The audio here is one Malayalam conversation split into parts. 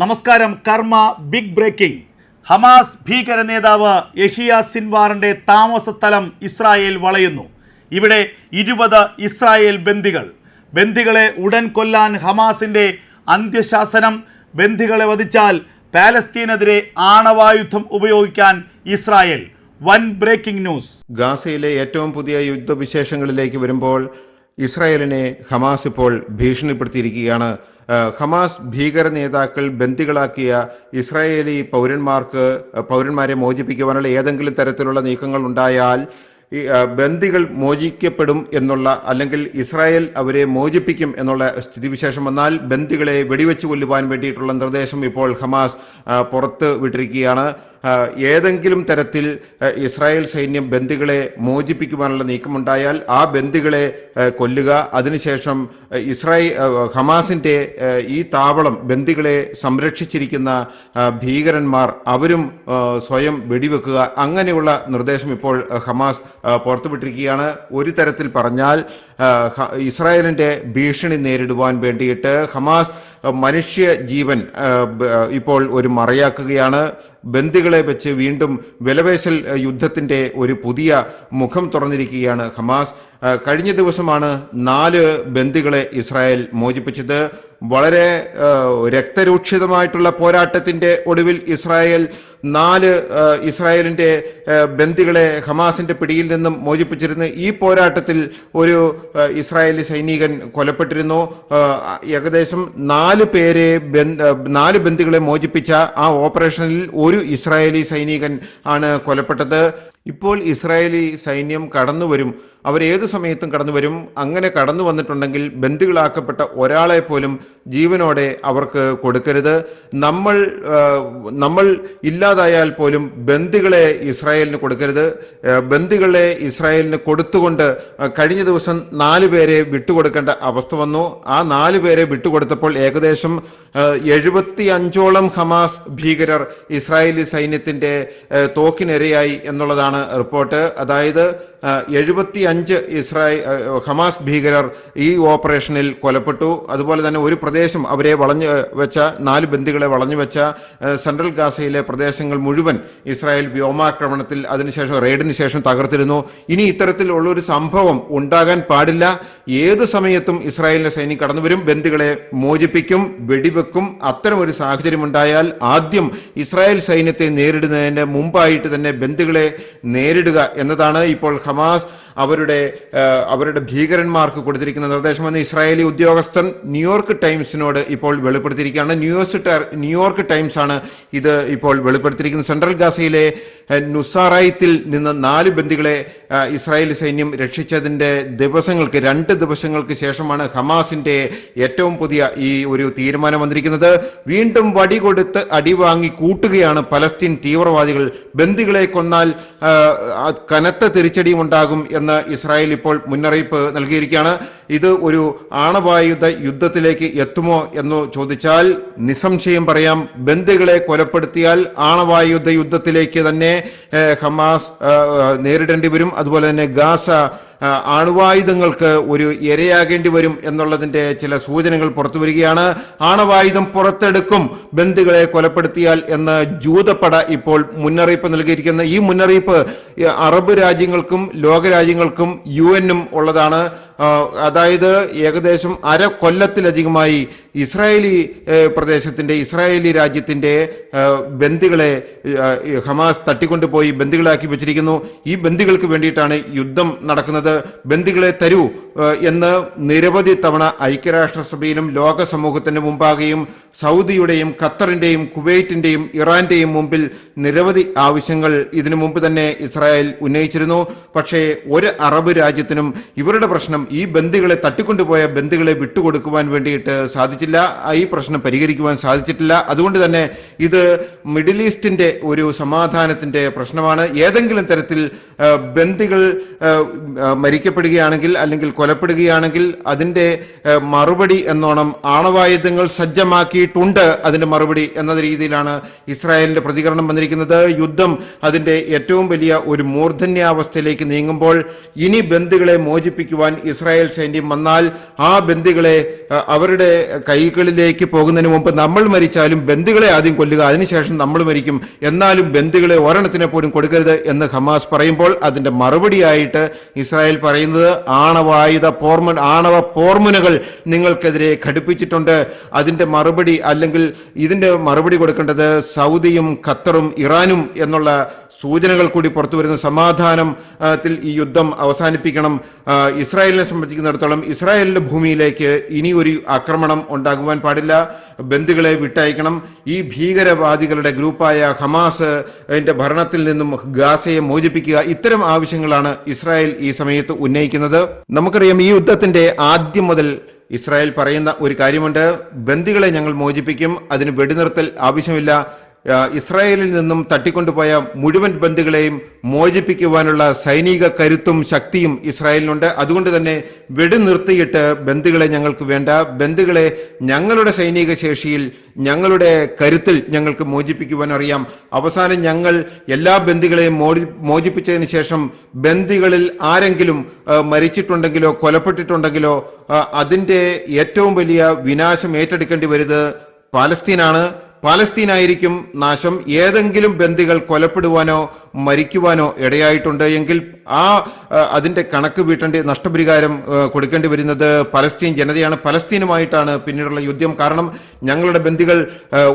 നമസ്കാരം കർമ്മ ബിഗ് ബ്രേക്കിംഗ്. ഹമാസ് ഭീകര നേതാവ് യഹിയ സിൻവാറിന്റെ താമസ സ്ഥലം ഇസ്രായേൽ വളയുന്നു. ഇവിടെ ഇരുപത് ഇസ്രായേൽ ബന്ദികൾ. ബന്ദികളെ ഉടൻ കൊല്ലാൻ ഹമാസിന്റെ അന്ത്യശാസനം ബന്ദികളെ വധിച്ചാൽ പാലസ്തീനെതിരെ ആണവായുധം ഉപയോഗിക്കാൻ ഇസ്രായേൽ. വൻ ബ്രേക്കിംഗ് ന്യൂസ്. ഗാസയിലെ ഏറ്റവും പുതിയ യുദ്ധവിശേഷങ്ങളിലേക്ക് വരുമ്പോൾ ഇസ്രായേലിനെ ഹമാസ് ഇപ്പോൾ ഭീഷണിപ്പെടുത്തിയിരിക്കുകയാണ്. ഹമാസ് ഭീകര നേതാക്കൾ ബന്ദികളാക്കിയ ഇസ്രായേലി പൗരന്മാർക്ക് പൗരന്മാരെ മോചിപ്പിക്കുവാനുള്ള ഏതെങ്കിലും തരത്തിലുള്ള നീക്കങ്ങൾ ഉണ്ടായാൽ ബന്ദികൾ മോചിക്കപ്പെടും എന്നുള്ള അല്ലെങ്കിൽ ഇസ്രായേൽ അവരെ മോചിപ്പിക്കും എന്നുള്ള സ്ഥിതിവിശേഷം വന്നാൽ ബന്ദികളെ വെടിവെച്ച് കൊല്ലുവാൻ വേണ്ടിയിട്ടുള്ള നിർദ്ദേശം ഇപ്പോൾ ഹമാസ് പുറത്ത് വിട്ടിരിക്കുകയാണ്. ഏതെങ്കിലും തരത്തിൽ ഇസ്രായേൽ സൈന്യം ബന്ദികളെ മോചിപ്പിക്കുവാനുള്ള നീക്കമുണ്ടായാൽ ആ ബന്ദികളെ കൊല്ലുക. അതിനുശേഷം ഇസ്രായേൽ ഹമാസിന്റെ ഈ താവളം ബന്ദികളെ സംരക്ഷിച്ചിരിക്കുന്ന ഭീകരന്മാർ അവരും സ്വയം വെടിവെക്കുക. അങ്ങനെയുള്ള നിർദ്ദേശം ഇപ്പോൾ ഹമാസ് പുറത്തുവിട്ടിരിക്കുകയാണ്. ഒരു തരത്തിൽ പറഞ്ഞാൽ ഇസ്രായേലിന്റെ ഭീഷണി നേരിടുവാൻ വേണ്ടിയിട്ട് ഹമാസ് മനുഷ്യ ജീവൻ ഇപ്പോൾ ഒരു മറയാക്കുകയാണ്. ബന്ദികളെ വെച്ച് വീണ്ടും വിലവേശൽ യുദ്ധത്തിന്റെ ഒരു പുതിയ മുഖം തുറന്നിരിക്കുകയാണ് ഹമാസ്. കഴിഞ്ഞ ദിവസമാണ് നാല് ബന്ദികളെ ഇസ്രായേൽ മോചിപ്പിച്ചത്. വളരെ രക്തരൂക്ഷിതമായിട്ടുള്ള പോരാട്ടത്തിന്റെ ഒടുവിൽ ഇസ്രായേൽ നാല് ഇസ്രായേലിന്റെ ബന്ദികളെ ഹമാസിന്റെ പിടിയിൽ നിന്നും മോചിപ്പിച്ചിരുന്നു. ഈ പോരാട്ടത്തിൽ ഒരു ഇസ്രായേലി സൈനികൻ കൊലപ്പെട്ടിരുന്നു ഏകദേശം നാല് പേരെ നാല് ബന്ദികളെ മോചിപ്പിച്ച ആ ഓപ്പറേഷനിൽ ഒരു ഇസ്രായേലി സൈനികൻ ആണ് കൊലപ്പെട്ടത് ഇപ്പോൾ ഇസ്രായേലി സൈന്യം കടന്നു വരും. അവർ ഏത് സമയത്തും കടന്നു വരും? അങ്ങനെ കടന്നു വന്നിട്ടുണ്ടെങ്കിൽ ബന്ധുക്കളാക്കപ്പെട്ട ഒരാളെ പോലും ജീവനോടെ അവർക്ക് കൊടുക്കരുത്. നമ്മൾ നമ്മൾ ഇല്ലാതായാൽ പോലും ബന്ധുക്കളെ ഇസ്രായേലിന് കൊടുക്കരുത്. ബന്ധുക്കളെ ഇസ്രായേലിന് കൊടുത്തുകൊണ്ട് കഴിഞ്ഞ ദിവസം നാല് പേരെ വിട്ടുകൊടുക്കേണ്ട അവസ്ഥ വന്നു. ആ നാല് പേരെ വിട്ടുകൊടുത്തപ്പോൾ ഏകദേശം എഴുപത്തി അഞ്ചോളം ഹമാസ് ഭീകരർ ഇസ്രായേലി സൈന്യത്തിന്റെ തോക്കിനിരയായി എന്നുള്ളതാണ് റിപ്പോർട്ട്. അതായത് എഴുപത്തി അഞ്ച് ഇസ്രായേൽ ഹമാസ് ഭീകരർ ഈ ഓപ്പറേഷനിൽ കൊലപ്പെട്ടു. അതുപോലെ തന്നെ ഒരു പ്രദേശം അവരെ വളഞ്ഞു വെച്ച നാല് ബന്ദികളെ വളഞ്ഞു വെച്ച സെൻട്രൽ ഗാസയിലെ പ്രദേശങ്ങൾ മുഴുവൻ ഇസ്രായേൽ വ്യോമാക്രമണത്തിൽ അതിനുശേഷം റെയ്ഡിന് ശേഷം തകർത്തിരുന്നു. ഇനി ഇത്തരത്തിലുള്ള ഒരു സംഭവം ഉണ്ടാകാൻ പാടില്ല. ഏത് സമയത്തും ഇസ്രായേലിന്റെ സൈനിക കടന്നുവരും ബന്ദികളെ മോചിപ്പിക്കും വെടിവെക്കും. അത്തരമൊരു സാഹചര്യം ഉണ്ടായാൽ ആദ്യം ഇസ്രായേൽ സൈന്യത്തെ നേരിടുന്നതിന് മുമ്പായിട്ട് തന്നെ ബന്ദികളെ നേരിടുക എന്നതാണ് ഇപ്പോൾ jamás അവരുടെ അവരുടെ ഭീകരന്മാർക്ക് കൊടുത്തിരിക്കുന്ന നിർദ്ദേശമെന്ന് ഇസ്രായേലി ഉദ്യോഗസ്ഥൻ ന്യൂയോർക്ക് ടൈംസിനോട് ഇപ്പോൾ വെളിപ്പെടുത്തിയിരിക്കുകയാണ്. ന്യൂയോർക്ക് ന്യൂയോർക്ക് ടൈംസ് ആണ് ഇത് ഇപ്പോൾ വെളിപ്പെടുത്തിയിരിക്കുന്നത്. സെൻട്രൽ ഗാസയിലെ നുസാറായത്തിൽ നിന്ന് നാല് ബന്ദികളെ ഇസ്രായേലി സൈന്യം രക്ഷിച്ചതിന്റെ ദിവസങ്ങൾക്ക് രണ്ട് ദിവസങ്ങൾക്ക് ശേഷമാണ് ഹമാസിന്റെ ഏറ്റവും പുതിയ ഈ ഒരു തീരുമാനം വന്നിരിക്കുന്നത്. വീണ്ടും വടി കൊടുത്ത് അടി വാങ്ങി കൂട്ടുകയാണ് പലസ്തീൻ തീവ്രവാദികൾ. ബന്ദികളെ കൊന്നാൽ കനത്ത തിരിച്ചടിയും ഉണ്ടാകും ഇസ്രായേൽ ഇപ്പോൾ മുന്നറിയിപ്പ് നൽകിയിരിക്കുകയാണ്. ഇത് ഒരു ആണവായുധ യുദ്ധത്തിലേക്ക് എത്തുമോ എന്ന് ചോദിച്ചാൽ നിസ്സംശയം പറയാം. ബന്ദികളെ കൊലപ്പെടുത്തിയാൽ ആണവായുധ യുദ്ധത്തിലേക്ക് തന്നെ ഹമാസ് നേരിടേണ്ടി വരും. അതുപോലെ തന്നെ ഗാസ അണുവായുധങ്ങൾക്ക് ഒരു ഇരയാകേണ്ടി വരും എന്നുള്ളതിന്റെ ചില സൂചനകൾ പുറത്തു വരികയാണ്. ആണവായുധം പുറത്തെടുക്കും ബന്ദികളെ കൊലപ്പെടുത്തിയാൽ എന്ന് ജൂതപ്പട ഇപ്പോൾ മുന്നറിയിപ്പ് നൽകിയിരിക്കുന്ന. ഈ മുന്നറിയിപ്പ് അറബ് രാജ്യങ്ങൾക്കും ലോകരാജ്യങ്ങൾക്കും യു എന്നും ഉള്ളതാണ്. അതായത് ഏകദേശം അര കൊല്ലത്തിലധികമായി ഇസ്രായേലി പ്രദേശത്തിന്റെ ഇസ്രായേലി രാജ്യത്തിന്റെ ബന്ദികളെ ഹമാസ് തട്ടിക്കൊണ്ടുപോയി ബന്ദികളാക്കി വെച്ചിരിക്കുന്നു. ഈ ബന്ദികൾക്ക് വേണ്ടിയിട്ടാണ് യുദ്ധം നടക്കുന്നത്. ബന്ദികളെ തരൂ എന്ന് നിരവധി തവണ ഐക്യരാഷ്ട്രസഭയിലും ലോക സമൂഹത്തിന് മുമ്പാകെയും സൗദിയുടെയും ഖത്തറിന്റെയും കുവൈറ്റിന്റെയും ഇറാന്റെയും മുമ്പിൽ നിരവധി ആവശ്യങ്ങൾ ഇതിനു മുമ്പ് തന്നെ ഇസ്രായേൽ ഉന്നയിച്ചിരുന്നു. പക്ഷേ ഒരു അറബ് രാജ്യത്തിനും ഇവരുടെ പ്രശ്നം ഈ ബന്ദികളെ തട്ടിക്കൊണ്ടുപോയ ബന്ദികളെ വിട്ടുകൊടുക്കുവാൻ വേണ്ടിയിട്ട് സാധിച്ചില്ല ഈ പ്രശ്നം പരിഹരിക്കുവാൻ സാധിച്ചിട്ടില്ല. അതുകൊണ്ട് തന്നെ ഇത് മിഡിൽ ഈസ്റ്റിന്റെ ഒരു സമാധാനത്തിന്റെ പ്രശ്നമാണ്. ഏതെങ്കിലും തരത്തിൽ ബന്ദികൾ മരിക്കപ്പെടുകയാണെങ്കിൽ അല്ലെങ്കിൽ കൊലപ്പെടുകയാണെങ്കിൽ അതിന്റെ മറുപടി എന്നോണം ആണവായുധങ്ങൾ സജ്ജമാക്കിയിട്ടുണ്ട് അതിന്റെ മറുപടി എന്ന രീതിയിലാണ് ഇസ്രായേലിന്റെ പ്രതികരണം വന്നിരിക്കുന്നത്. യുദ്ധം അതിന്റെ ഏറ്റവും വലിയ ഒരു മൂർധന്യാവസ്ഥയിലേക്ക് നീങ്ങുമ്പോൾ ഇനി ബന്ദികളെ മോചിപ്പിക്കുവാൻ ഇസ്രായേൽ സൈന്യം വന്നാൽ ആ ബന്ദികളെ അവരുടെ കൈകളിലേക്ക് പോകുന്നതിന് മുമ്പ് നമ്മൾ മരിച്ചാലും ബന്ധുക്കളെ ആദ്യം കൊല്ലുക അതിനുശേഷം നമ്മൾ മരിക്കും. എന്നാലും ബന്ധുക്കളെ ഒരെണ്ണത്തിനെ പോലും കൊടുക്കരുത് എന്ന് ഹമാസ് പറയുമ്പോൾ അതിന്റെ മറുപടിയായിട്ട് ഇസ്രായേൽ പറയുന്നത് ആണവായുധ പോർമ ആണവ പോർമുനകൾ നിങ്ങൾക്കെതിരെ ഘടിപ്പിച്ചിട്ടുണ്ട്. അതിന്റെ മറുപടി അല്ലെങ്കിൽ ഇതിന്റെ മറുപടി കൊടുക്കേണ്ടത് സൗദിയും ഖത്തറും ഇറാനും എന്നുള്ള സൂചനകൾ കൂടി പുറത്തു വരുന്ന സമാധാനത്തിൽ ത്തിൽ ഈ യുദ്ധം അവസാനിപ്പിക്കണം. ഇസ്രായേലിനെ സംബന്ധിക്കുന്നിടത്തോളം ഇസ്രായേലിന്റെ ഭൂമിയിലേക്ക് ഇനി ഒരു ആക്രമണം ഉണ്ടാകുവാൻ പാടില്ല. ബന്ധുക്കളെ വിട്ടയക്കണം. ഈ ഭീകരവാദികളുടെ ഗ്രൂപ്പായ ഹമാസ് അതിന്റെ ഭരണത്തിൽ നിന്നും ഗാസയെ മോചിപ്പിക്കുക ഇത്തരം ആവശ്യങ്ങളാണ് ഇസ്രായേൽ ഈ സമയത്ത് ഉന്നയിക്കുന്നത്. നമുക്കറിയാം ഈ യുദ്ധത്തിന്റെ ആദ്യം മുതൽ ഇസ്രായേൽ പറയുന്ന ഒരു കാര്യമുണ്ട്. ബന്ദികളെ ഞങ്ങൾ മോചിപ്പിക്കും. അതിന് വെടിനിർത്തൽ ആവശ്യമില്ല. ഇസ്രായേലിൽ നിന്നും തട്ടിക്കൊണ്ടുപോയ മുഴുവൻ ബന്ധുക്കളെയും മോചിപ്പിക്കുവാനുള്ള സൈനിക കരുത്തും ശക്തിയും ഇസ്രായേലിനുണ്ട്. അതുകൊണ്ട് തന്നെ വെടിനിർത്തിയിട്ട് ബന്ധുക്കളെ ഞങ്ങൾക്ക് വേണ്ട. ബന്ധുക്കളെ ഞങ്ങളുടെ സൈനിക ശേഷിയിൽ ഞങ്ങളുടെ കരുത്തിൽ ഞങ്ങൾക്ക് മോചിപ്പിക്കുവാൻ അറിയാം. അവസാനം ഞങ്ങൾ എല്ലാ ബന്ധുക്കളെയും മോചി മോചിപ്പിച്ചതിന് ശേഷം ബന്ദികളിൽ ആരെങ്കിലും മരിച്ചിട്ടുണ്ടെങ്കിലോ കൊലപ്പെട്ടിട്ടുണ്ടെങ്കിലോ അതിന്റെ ഏറ്റവും വലിയ വിനാശം ഏറ്റെടുക്കേണ്ടി വരുന്നത് പാലസ്തീനാണ്. പാലസ്തീനായിരിക്കും നാശം. ഏതെങ്കിലും ബന്ദികൾ കൊലപ്പെടുവാനോ മരിക്കുവാനോ ഇടയായിട്ടുണ്ട് എങ്കിൽ ആ അതിന്റെ കണക്ക് വീട്ടേണ്ടി നഷ്ടപരിഹാരം കൊടുക്കേണ്ടി വരുന്നത് പലസ്തീൻ ജനതയാണ്. പലസ്തീനുമായിട്ടാണ് പിന്നീടുള്ള യുദ്ധം. കാരണം ഞങ്ങളുടെ ബന്ധികൾ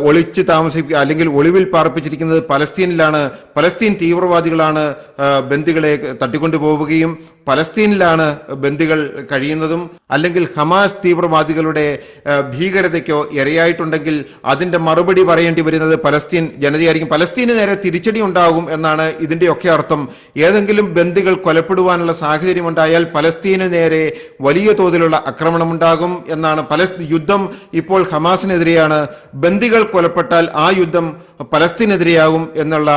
ഒളിച്ച് താമസിക്കുക അല്ലെങ്കിൽ ഒളിവിൽ പാർപ്പിച്ചിരിക്കുന്നത് പലസ്തീനിലാണ്. പലസ്തീൻ തീവ്രവാദികളാണ് ബന്ദികളെ തട്ടിക്കൊണ്ടുപോവുകയും പലസ്തീനിലാണ് ബന്ദികൾ കഴിയുന്നതും. അല്ലെങ്കിൽ ഹമാസ് തീവ്രവാദികളുടെ ഭീകരതയ്ക്കോ ഇരയായിട്ടുണ്ടെങ്കിൽ അതിന്റെ മറുപടി പറയേണ്ടി വരുന്നത് പലസ്തീൻ ജനതയായിരിക്കും. പലസ്തീന് നേരെ തിരിച്ചടി ഉണ്ടാകും എന്നാണ് ഇതിന്റെയൊക്കെ അർത്ഥം. ഏതെങ്കിലും ബന്ദികൾ കൊലപ്പെടുവാനുള്ള സാഹചര്യമുണ്ടായാൽ പലസ്തീന് നേരെ വലിയ തോതിലുള്ള ആക്രമണമുണ്ടാകും എന്നാണ് പല യുദ്ധം ഇപ്പോൾ ഹമാസിനെതിരെയാണ്. ബന്ദികൾ കൊലപ്പെട്ടാൽ ആ യുദ്ധം പലസ്തീനെതിരെയാകും എന്നുള്ള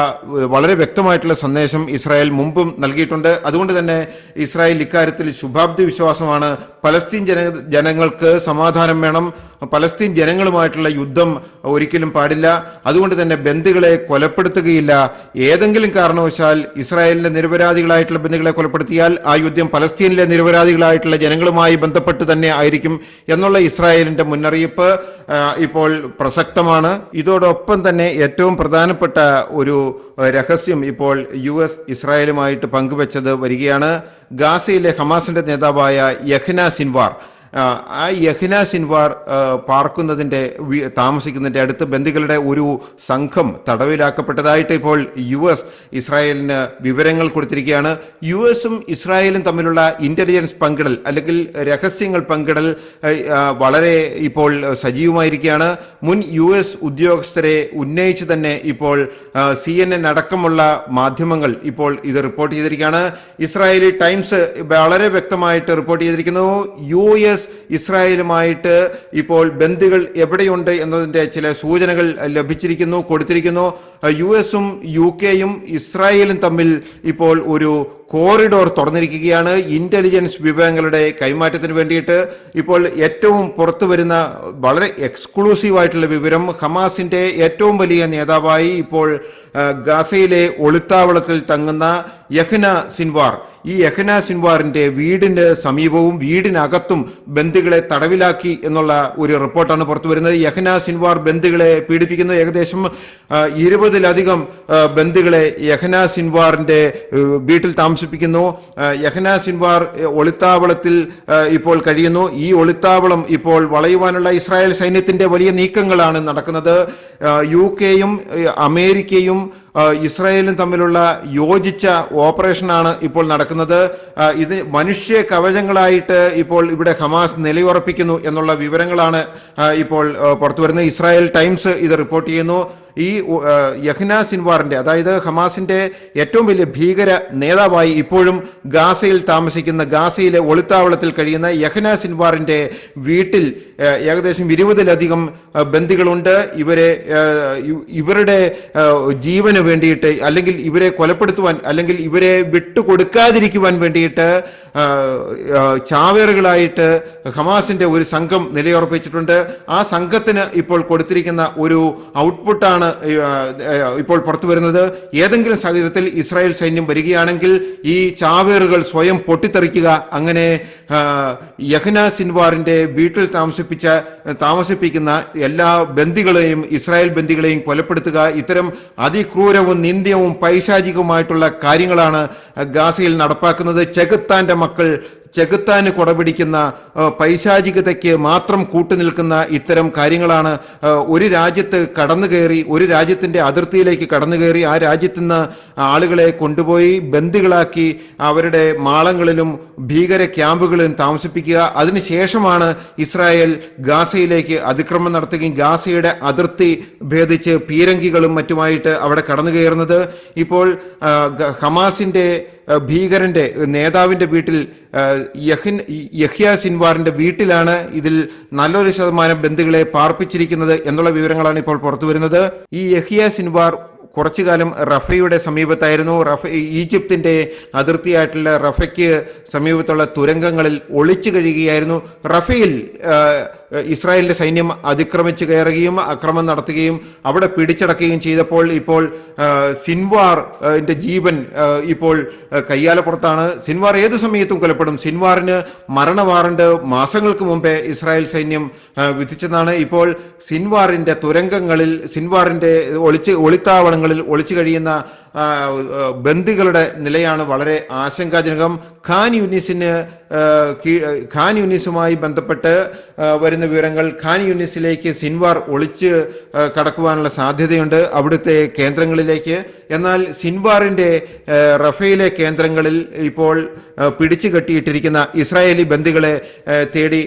വളരെ വ്യക്തമായിട്ടുള്ള സന്ദേശം ഇസ്രായേൽ മുമ്പും നൽകിയിട്ടുണ്ട്. അതുകൊണ്ട് തന്നെ ഇസ്രായേൽ ഇക്കാര്യത്തിൽ ശുഭാപ്തി വിശ്വാസമാണ്. പലസ്തീൻ ജന ജനങ്ങൾക്ക് സമാധാനം വേണം. പലസ്തീൻ ജനങ്ങളുമായിട്ടുള്ള യുദ്ധം ഒരിക്കലും പാടില്ല. അതുകൊണ്ട് തന്നെ ബന്ധുക്കളെ കൊലപ്പെടുത്തുകയില്ല. ഏതെങ്കിലും കാരണവശാൽ ഇസ്രായേലിന്റെ നിരപരാധികളായിട്ടുള്ള ബന്ധുക്കളെ കൊലപ്പെടുത്തിയാൽ ആ യുദ്ധം പലസ്തീനിലെ നിരപരാധികളായിട്ടുള്ള ജനങ്ങളുമായി ബന്ധപ്പെട്ട് തന്നെ ആയിരിക്കും എന്നുള്ള ഇസ്രായേലിന്റെ മുന്നറിയിപ്പ് ഇപ്പോൾ പ്രസക്തമാണ്. ഇതോടൊപ്പം തന്നെ ഏറ്റവും പ്രധാനപ്പെട്ട ഒരു രഹസ്യം ഇപ്പോൾ യു എസ് ഇസ്രായേലുമായിട്ട് പങ്കുവച്ചത് വരികയാണ്. ഗാസയിലെ ഹമാസിന്റെ നേതാവായ യഹ്ന സിൻവാർ. ആ, യഹ്ന സിൻവാർ പാർക്കുന്നതിന്റെ പാർക്കുന്നതിന്റെ വി- അടുത്ത് ബന്ദികളുടെ ഒരു സംഘം തടവിലാക്കപ്പെട്ടതായിട്ട് ഇപ്പോൾ യു എസ് ഇസ്രായേലിന് വിവരങ്ങൾ കൊടുത്തിരിക്കുകയാണ്. യു എസും ഇസ്രായേലും തമ്മിലുള്ള ഇന്റലിജൻസ് പങ്കിടൽ അല്ലെങ്കിൽ രഹസ്യങ്ങൾ പങ്കിടൽ വളരെ ഇപ്പോൾ സജീവമായിരിക്കുകയാണ്. മുൻ യു എസ് ഉദ്യോഗസ്ഥരെ ഉന്നയിച്ച് തന്നെ ഇപ്പോൾ സി എൻ എൻ അടക്കമുള്ള മാധ്യമങ്ങൾ ഇപ്പോൾ ഇത് റിപ്പോർട്ട് ചെയ്തിരിക്കുകയാണ്. ഇസ്രായേലി ടൈംസ് വളരെ വ്യക്തമായിട്ട് റിപ്പോർട്ട് ചെയ്തിരിക്കുന്നു. യു എസ് ഇസ്രായേലുമായിട്ട് ഇപ്പോൾ ബന്ധുകൾ എവിടെയുണ്ട് എന്നതിന്റെ ചില സൂചനകൾ ലഭിച്ചിരിക്കുന്നു കൊടുത്തിരിക്കുന്നു. യു എസും യു കെയും ഇസ്രായേലും തമ്മിൽ ഇപ്പോൾ ഒരു കോറിഡോർ തുറന്നിരിക്കുകയാണ്. ഇന്റലിജൻസ് വിഭവങ്ങളുടെ കൈമാറ്റത്തിന് വേണ്ടിയിട്ട് ഇപ്പോൾ ഏറ്റവും പുറത്തു വരുന്ന വളരെ എക്സ്ക്ലൂസീവ് ആയിട്ടുള്ള വിവരം ഹമാസിന്റെ ഏറ്റവും വലിയ നേതാവായി ഇപ്പോൾ ഗാസയിലെ ഒളിത്താവളത്തിൽ തങ്ങുന്ന യഹ്ന സിൻവാർ. ഈ യഹ്ന സിൻവാറിന്റെ വീടിന്റെ സമീപവും വീടിനകത്തും ബന്ദികളെ തടവിലാക്കി എന്നുള്ള ഒരു റിപ്പോർട്ടാണ് പുറത്തു വരുന്നത്. യഹ്ന സിൻവാർ ബന്ദികളെ പീഡിപ്പിക്കുന്നത് ഏകദേശം ഇരുപതിലധികം ബന്ധുക്കളെ യഹ്ന സിൻവാറിന്റെ വീട്ടിൽ താമസിപ്പിക്കുന്നു ആ, യഹ്ന സിൻവാർ ഒളിത്താവളത്തിൽ ഇപ്പോൾ കഴിയുന്നു. ഈ ഒളിത്താവളം ഇപ്പോൾ വളയുവാനുള്ള ഇസ്രായേൽ സൈന്യത്തിന്റെ വലിയ നീക്കങ്ങളാണ് നടക്കുന്നത്. യു കെയും അമേരിക്കയും ഇസ്രായേലും തമ്മിലുള്ള യോജിച്ച ഓപ്പറേഷനാണ് ഇപ്പോൾ നടക്കുന്നത്. ഇത് മനുഷ്യ കവചങ്ങളായിട്ട് ഇപ്പോൾ ഇവിടെ ഹമാസ് നിലയുറപ്പിക്കുന്നു എന്നുള്ള വിവരങ്ങളാണ് ഇപ്പോൾ പുറത്തുവരുന്നത് പുറത്തു വരുന്നത്. ഇസ്രായേൽ ടൈംസ് ഇത് റിപ്പോർട്ട് ചെയ്യുന്നു. ഈ യഹ്ന സിൻവാറിന്റെ അതായത് ഹമാസിന്റെ ഏറ്റവും വലിയ ഭീകര നേതാവായി ഇപ്പോഴും ഗാസയിൽ താമസിക്കുന്ന ഗാസയിലെ ഒളിത്താവളത്തിൽ കഴിയുന്ന യഹ്ന സിൻവാറിന്റെ വീട്ടിൽ ഏകദേശം ഇരുപതിലധികം ബന്ദികളുണ്ട്. ഇവരെ ഇവരുടെ ജീവന് വേണ്ടിയിട്ട് അല്ലെങ്കിൽ ഇവരെ കൊലപ്പെടുത്തുവാൻ അല്ലെങ്കിൽ ഇവരെ വിട്ടുകൊടുക്കാതിരിക്കുവാൻ വേണ്ടിയിട്ട് ചാവേറുകളായിട്ട് ഹമാസിന്റെ ഒരു സംഘം നിലയുറപ്പിച്ചിട്ടുണ്ട്. ആ സംഘത്തിന് ഇപ്പോൾ കൊടുത്തിരിക്കുന്ന ഒരു ഔട്ട്പുട്ടാണ് ഇപ്പോൾ പുറത്തു വരുന്നത്. ഏതെങ്കിലും സാഹചര്യത്തിൽ ഇസ്രായേൽ സൈന്യം വരികയാണെങ്കിൽ ഈ ചാവേറുകൾ സ്വയം പൊട്ടിത്തെറിക്കുക അങ്ങനെ യഹ്ന സിൻവാറിന്റെ വീട്ടിൽ താമസിപ്പിച്ച താമസിപ്പിക്കുന്ന എല്ലാ ബന്ദികളെയും ഇസ്രായേൽ ബന്ദികളെയും കൊലപ്പെടുത്തുക ഇത്തരം അതിക്രൂരവും നിന്ദ്യവും പൈശാചികവുമായിട്ടുള്ള കാര്യങ്ങളാണ് ഗാസയിൽ നടപ്പാക്കുന്നത്. ചെകുത്താന്റെ മക്കൾ ചെകുത്താന് കുടപിടിക്കുന്ന പൈശാചികതയ്ക്ക് മാത്രം കൂട്ടുനിൽക്കുന്ന ഇത്തരം കാര്യങ്ങളാണ് ഒരു രാജ്യത്ത് കടന്നു കയറി ഒരു രാജ്യത്തിന്റെ അതിർത്തിയിലേക്ക് കടന്നു കയറി ആ രാജ്യത്ത് നിന്ന് ആളുകളെ കൊണ്ടുപോയി ബന്ദികളാക്കി അവരുടെ മാളങ്ങളിലും ഭീകര ക്യാമ്പുകളിലും താമസിപ്പിക്കുക. അതിനുശേഷമാണ് ഇസ്രായേൽ ഗാസയിലേക്ക് അതിക്രമം നടത്തുകയും ഗാസയുടെ അതിർത്തി ഭേദിച്ച് പീരങ്കികളും മറ്റുമായിട്ട് അവിടെ കടന്നു കയറുന്നത് ഇപ്പോൾ ഹമാസിന്റെ ഭീകരന്റെ നേതാവിന്റെ വീട്ടിൽ യഹിൻ യഹ്യ സിൻവാറിന്റെ വീട്ടിലാണ് ഇതിൽ നല്ലൊരു ശതമാനം ബന്ധുക്കളെ പാർപ്പിച്ചിരിക്കുന്നത് എന്നുള്ള വിവരങ്ങളാണ് ഇപ്പോൾ പുറത്തു വരുന്നത്. ഈ യഹിയ സിൻവാർ കുറച്ചു കാലം റഫയുടെ സമീപത്തായിരുന്നു. റഫ ഈജിപ്തിന്റെ അതിർത്തിയായിട്ടുള്ള റഫയ്ക്ക് സമീപത്തുള്ള തുരങ്കങ്ങളിൽ ഒളിച്ചു കഴിയുകയായിരുന്നു. റഫയിൽ ഇസ്രായേലിന്റെ സൈന്യം അതിക്രമിച്ച് കയറുകയും അക്രമം നടത്തുകയും അവിടെ പിടിച്ചടക്കുകയും ചെയ്തപ്പോൾ ഇപ്പോൾ സിൻവാറിന്റെ ജീവൻ ഇപ്പോൾ കയ്യാലപ്പുറത്താണ്. സിൻവാർ ഏത് സമയത്തും കൊലപ്പെടും സിൻവാറിന് മരണ വാറണ്ട് മാസങ്ങൾക്ക് മുമ്പേ ഇസ്രായേൽ സൈന്യം വിധിച്ചതാണ്. ഇപ്പോൾ സിൻവാറിന്റെ തുരങ്കങ്ങളിൽ സിൻവാറിന്റെ ഒളിച്ച് ഒളിത്താവളങ്ങളിൽ ഒളിച്ചു കഴിയുന്ന ബന്ദികളുടെ നിലയാണ് വളരെ ആശങ്കാജനകം. ഖാൻ യൂനിസിന് ഖാൻ യൂനിസുമായി ബന്ധപ്പെട്ട് വരുന്ന വിവരങ്ങൾ ഖാൻ യൂനിസിലേക്ക് സിൻവാർ ഒളിച്ച് കടക്കുവാനുള്ള സാധ്യതയുണ്ട് അവിടുത്തെ കേന്ദ്രങ്ങളിലേക്ക്. എന്നാൽ സിൻവാറിന്റെ റഫേലെ കേന്ദ്രങ്ങളിൽ ഇപ്പോൾ പിടിച്ചു കെട്ടിയിട്ടിരിക്കുന്ന ഇസ്രായേലി ബന്ദികളെ തേടി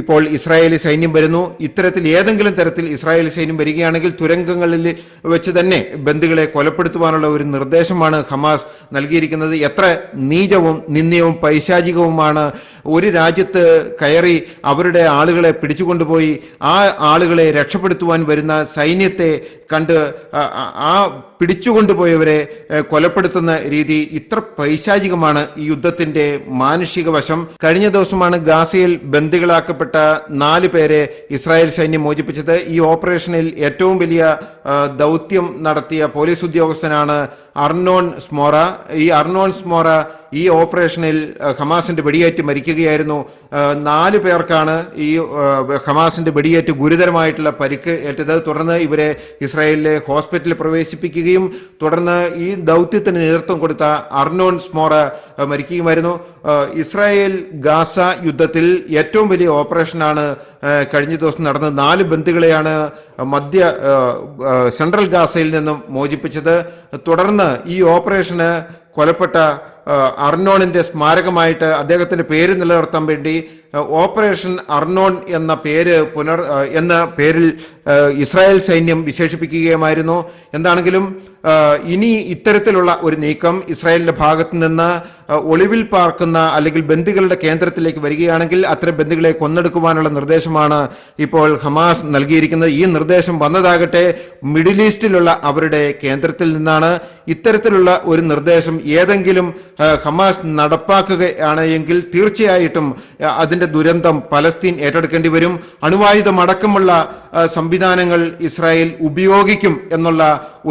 ഇപ്പോൾ ഇസ്രായേലി സൈന്യം വരുന്നു. ഇത്തരത്തിൽ ഏതെങ്കിലും തരത്തിൽ ഇസ്രായേലി സൈന്യം വരികയാണെങ്കിൽ തുരങ്കങ്ങളിൽ വെച്ച് തന്നെ ബന്ദികളെ കൊലപ്പെടുത്തുവാനുള്ള ഒരു നിർദ്ദേശമാണ് ഹമാസ് നൽകിയിരിക്കുന്നത്. എത്ര നീചവും നിന്ദ്യവും പൈശാചികവുമാണ് ഒരു രാജ്യത്ത് കയറി അവരുടെ ആളുകളെ പിടിച്ചുകൊണ്ടുപോയി ആ ആളുകളെ രക്ഷപ്പെടുത്തുവാൻ വരുന്ന സൈന്യത്തെ കണ്ട് ആ- പിടിച്ചുകൊണ്ടുപോയവരെ കൊലപ്പെടുത്തുന്ന രീതി ഇത്ര പൈശാചികമാണ് ഈ യുദ്ധത്തിന്റെ മാനുഷിക വശം. കഴിഞ്ഞ ദിവസമാണ് ഗാസയിൽ ബന്ദികളാക്കപ്പെട്ട നാല് പേരെ ഇസ്രായേൽ സൈന്യം മോചിപ്പിച്ചത്. ഈ ഓപ്പറേഷനിൽ ഏറ്റവും വലിയ ദൗത്യം നടത്തിയ പോലീസ് ഉദ്യോഗസ്ഥനാണ് അർണോൺ സ്മോറ ഈ അർണോൺ സ്മോറ ഈ ഓപ്പറേഷനിൽ ഹമാസിന്റെ വെടിയേറ്റ് മരിക്കുകയായിരുന്നു. നാല് പേർക്കാണ് ഈ ഹമാസിന്റെ വെടിയേറ്റ് ഗുരുതരമായിട്ടുള്ള പരിക്ക് ഏറ്റത്. തുടർന്ന് ഇവരെ ഇസ്രായേലിലെ ഹോസ്പിറ്റലിൽ പ്രവേശിപ്പിക്കുകയും തുടർന്ന് ഈ ദൗത്യത്തിന് നേതൃത്വം കൊടുത്ത അർണോൺ സ്മോറ മരിക്കുകയുമായിരുന്നു. ഇസ്രായേൽ ഗാസ യുദ്ധത്തിൽ ഏറ്റവും വലിയ ഓപ്പറേഷനാണ് കഴിഞ്ഞ ദിവസം നടന്നത്. നാല് ബന്ധുക്കളെയാണ് മധ്യ സെൻട്രൽ ഗാസയിൽ നിന്നും മോചിപ്പിച്ചത്. തുടർന്ന് ഈ ഓപ്പറേഷന് കൊലപ്പെട്ട അർണോണിന്റെ സ്മാരകമായിട്ട് അദ്ദേഹത്തിന്റെ പേര് നിലനിർത്താൻ വേണ്ടി ഓപ്പറേഷൻ അർണോൺ എന്ന പേര് പുനർ എന്ന പേരിൽ ഇസ്രായേൽ സൈന്യം വിശേഷിപ്പിക്കുകയുമായിരുന്നു. എന്താണെങ്കിലും ഇനി ഇത്തരത്തിലുള്ള ഒരു നീക്കം ഇസ്രായേലിന്റെ ഭാഗത്ത് നിന്ന് ഒളിവിൽ പാർക്കുന്ന അല്ലെങ്കിൽ ബന്ദികളുടെ കേന്ദ്രത്തിലേക്ക് വരികയാണെങ്കിൽ അത്തരം ബന്ദികളെ കൊന്നെടുക്കുവാനുള്ള നിർദ്ദേശമാണ് ഇപ്പോൾ ഹമാസ് നൽകിയിരിക്കുന്നത്. ഈ നിർദ്ദേശം വന്നതാകട്ടെ മിഡിൽ ഈസ്റ്റിലുള്ള അവരുടെ കേന്ദ്രത്തിൽ നിന്നാണ്. ഇത്തരത്തിലുള്ള ഒരു നിർദ്ദേശം ഏതെങ്കിലും ഹമാസ് നടപ്പാക്കുകയാണ് എങ്കിൽ തീർച്ചയായിട്ടും അതിന്റെ ദുരന്തം പലസ്തീൻ ഏറ്റെടുക്കേണ്ടി വരും. അണുവായുധമടക്കമുള്ള സംവിധാനങ്ങൾ ഇസ്രായേൽ ഉപയോഗിക്കും എന്നുള്ള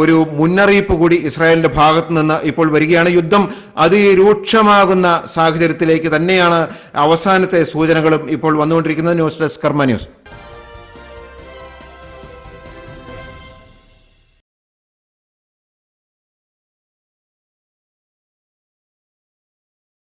ഒരു മുന്നറിയിപ്പ് കൂടി ഇസ്രായേലിന്റെ ഭാഗത്തു നിന്ന് ഇപ്പോൾ വരികയാണ് യുദ്ധം. അതിരൂക്ഷമാകുന്ന സാഹചര്യത്തിലേക്ക് തന്നെയാണ് അവസാനത്തെ സൂചനകളും ഇപ്പോൾ വന്നുകൊണ്ടിരിക്കുന്നത്. News desk Karma news.